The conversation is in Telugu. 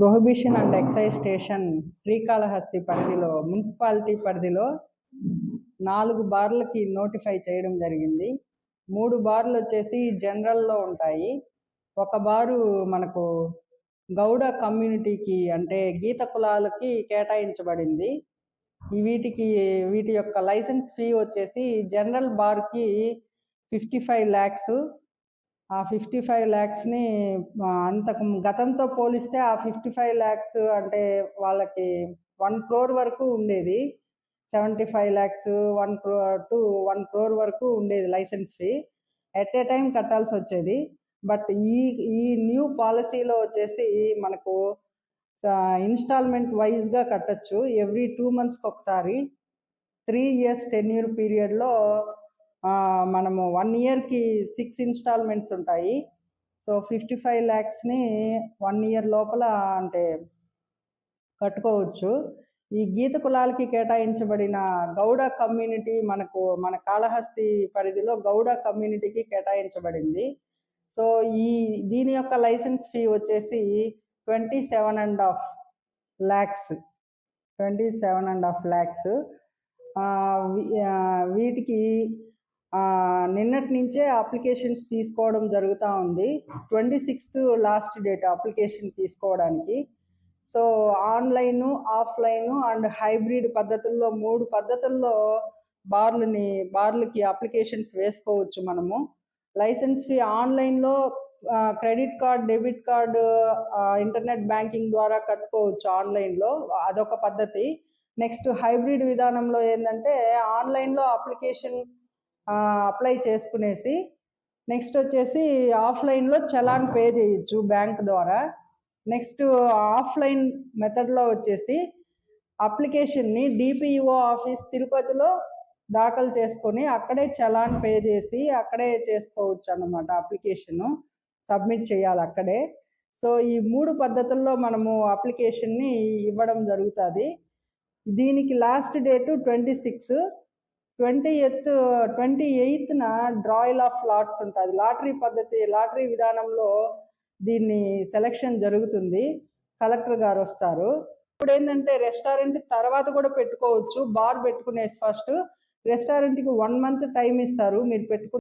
Prohibition and excise station Srikalahasti పరిధిలో మున్సిపాలిటీ పరిధిలో నాలుగు బార్లకి నోటిఫై చేయడం జరిగింది. మూడు బార్లు వచ్చేసి జనరల్లో ఉంటాయి. ఒక బారు మనకు గౌడ కమ్యూనిటీకి అంటే గీత కులాలకి కేటాయించబడింది. వీటికి వీటి యొక్క లైసెన్స్ ఫీ వచ్చేసి జనరల్ బార్కి ఫిఫ్టీ ఫైవ్ ల్యాక్స్ ఆ ఫిఫ్టీ ఫైవ్ ల్యాక్స్ని అంతకు గతంతో పోలిస్తే ఆ ఫిఫ్టీ ఫైవ్ ల్యాక్స్ అంటే వాళ్ళకి వన్ క్రోర్ వరకు ఉండేది. Seventy five lakhs one crore to one crore వరకు ఉండేది license fee. At a time కట్టాల్సి వచ్చేది. బట్ ఈ ఈ న్యూ పాలసీలో వచ్చేసి మనకు ఇన్స్టాల్మెంట్ వైజ్గా కట్టచ్చు. ఎవ్రీ టూ మంత్స్కి ఒకసారి త్రీ ఇయర్స్ టెన్యూర్ పీరియడ్లో మనము వన్ ఇయర్కి సిక్స్ ఇన్స్టాల్మెంట్స్ ఉంటాయి. సో ఫిఫ్టీ ఫైవ్ ల్యాక్స్ని వన్ ఇయర్ లోపల అంటే కట్టుకోవచ్చు. ఈ గీత కులాలకి కేటాయించబడిన గౌడ కమ్యూనిటీ మనకు మన కాళహస్తి పరిధిలో గౌడ కమ్యూనిటీకి కేటాయించబడింది. సో ఈ దీని యొక్క లైసెన్స్ ఫీ వచ్చేసి twenty seven and half lakhs twenty seven and half lakhs వీటికి నిన్నటి నుంచే అప్లికేషన్స్ తీసుకోవడం జరుగుతూ ఉంది. Twenty sixth last date application తీసుకోవడానికి. So online offline and hybrid పద్ధతుల్లో మూడు పద్ధతుల్లో బార్లని బార్లకి అప్లికేషన్స్ వేసుకోవచ్చు మనము. లైసెన్స్ ఫీ ఆన్లైన్లో credit card debit card internet banking ద్వారా కట్టుకోవచ్చు ఆన్లైన్లో. అదొక పద్ధతి. నెక్స్ట్ హైబ్రిడ్ విధానంలో ఏంటంటే ఆన్లైన్లో అప్లికేషన్ అప్లై చేసుకునేసి నెక్స్ట్ వచ్చేసి ఆఫ్లైన్లో చలాన్ పే చేయొచ్చు బ్యాంక్ ద్వారా. నెక్స్ట్ ఆఫ్లైన్ మెథడ్లో వచ్చేసి అప్లికేషన్ని డిపిఓ ఆఫీస్ తిరుపతిలో దాఖలు చేసుకొని అక్కడే చలాన్ పే చేసి అక్కడే చేసుకోవచ్చు అన్నమాట అప్లికేషను సబ్మిట్ చేయాలి అక్కడే. సో ఈ మూడు పద్ధతుల్లో మనము అప్లికేషన్ని ఇవ్వడం జరుగుతుంది. దీనికి last date twenty six twenty eighth twenty ఎయిత్న draw of lots ఉంటుంది. లాటరీ పద్ధతి లాటరీ విధానంలో దీన్ని సెలక్షన్ జరుగుతుంది. కలెక్టర్ గారు వస్తారు. ఇప్పుడు ఏంటంటే రెస్టారెంట్ తర్వాత కూడా పెట్టుకోవచ్చు. బార్ పెట్టుకునేసి ఫస్ట్ రెస్టారెంట్కి వన్ మంత్ టైం ఇస్తారు. మీరు పెట్టుకు